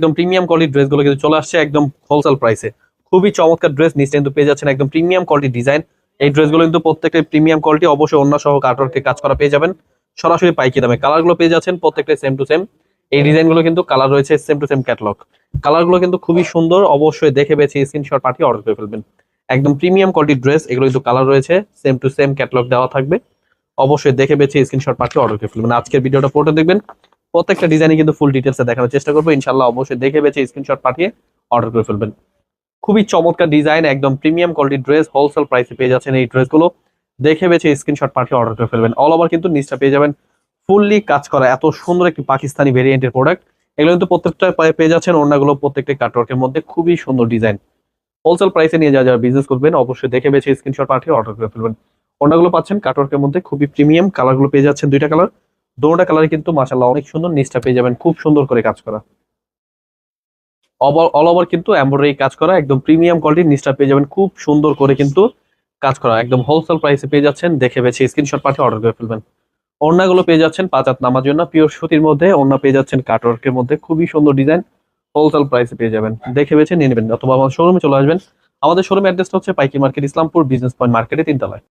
একদম প্রিমিয়াম কোয়ালিটির ড্রেসগুলো কিন্তু চলে আসছে একদম হোলসেল প্রাইসে খুবই চমৎকার ড্রেস নিচে কিন্তু পেয়ে যাচ্ছেন একদম প্রিমিয়াম কোয়ালিটি ডিজাইন এই ড্রেসগুলো কিন্তু প্রত্যেকটা প্রিমিয়াম কোয়ালিটি অবশ্যই অন্য সহ কাটওয়ার্কে কাজ করা পেয়ে যাবেন। সরাসরি পাইকি দামে কালারগুলো পেয়ে যাচ্ছেন প্রত্যেকটা সেম টু সেম এই ডিজাইনগুলো কিন্তু কালার রয়েছে সেম টু সেম ক্যাটলগ কালারগুলো কিন্তু খুবই সুন্দর, অবশ্যই দেখে বেছে স্ক্রিনশট পাঠিয়ে অর্ডার করে ফেলবেন। একদম প্রিমিয়াম কোয়ালিটির ড্রেস এগুলো কিন্তু কালার রয়েছে সেম টু সেম ক্যাটলগ দেওয়া থাকবে। অবশ্যই দেখে বেছে স্ক্রিনশট পাঠিয়ে অর্ডার করে ফেলবেন। আজকের ভিডিওটা পুরোটা দেখবেন। প্রত্যেকটা ডিজাইনে কিন্তু ফুল ডিটেলসে দেখানোর চেষ্টা করব। ইনশাল্লাহ অবশ্যই দেখে বেছে স্ক্রিনশট পাঠিয়ে অর্ডার করে ফেলবেন। খুবই চমৎকার ডিজাইন একদম প্রিমিয়াম কোয়ালিটির ড্রেস হোলসেল প্রাইসে পেয়ে যাচ্ছেন এই ড্রেসগুলো দেখে বেছে স্ক্রিনশট পাঠিয়ে অর্ডার করে ফেলবেন। অল ওভার কিন্তু নিচটা পেয়ে যাবেন। ফুললি কাজ করা, এত সুন্দর একটি পাকিস্তানি ভেরিয়েন্টের প্রোডাক্ট এগুলো কিন্তু প্রত্যেকটা পায়ে যাচ্ছেন, অন্যগুলো প্রত্যেকটা কাটওয়ার্কের মধ্যে খুবই সুন্দর ডিজাইন হোলসেল প্রাইসে নিয়ে যারা যারা বিজনেস করবেন, অবশ্যই দেখে বেছে স্ক্রিনশট পাঠিয়ে অর্ডার করে ফেলবেন। অন্যগুলো পাচ্ছেন কাটওয়ার্কের মধ্যে খুবই প্রিমিয়াম কালারগুলো পেয়ে যাচ্ছেন দুইটা কালার দোনোটা কালার কিন্তু মাসাল্লাহ অনেক সুন্দর নিচটা পেয়ে যাবেন, খুব সুন্দর করে কাজ করা। অল ওভার কিন্তু এমব্রয়ডারি কাজ করা, একদম প্রিমিয়াম কোয়ালিটির নিচটা পেয়ে যাবেন, খুব সুন্দর করে কিন্তু কাজ করা। একদম হোলসেল প্রাইসে পেয়ে যাচ্ছেন, দেখে বেছে স্ক্রিনশট পাঠিয়ে অর্ডার করে ফেলবেন। ওড়নাগুলো পেয়ে যাচ্ছেন পাঁচ নামার জন্য পিওর সুতির মধ্যে ওড়না পেয়ে যাচ্ছেন কাটওয়ার্কের মধ্যে, খুবই সুন্দর ডিজাইন হোলসেল প্রাইসে পেয়ে যাবেন। দেখে বেছে নিয়ে নেবেন, অথবা আমার শোরুমে চলে আসবেন। আমাদের শোরুম অ্যাড্রেসটা হচ্ছে Paiki market, Islampur business point মার্কেটে তিনতলায়।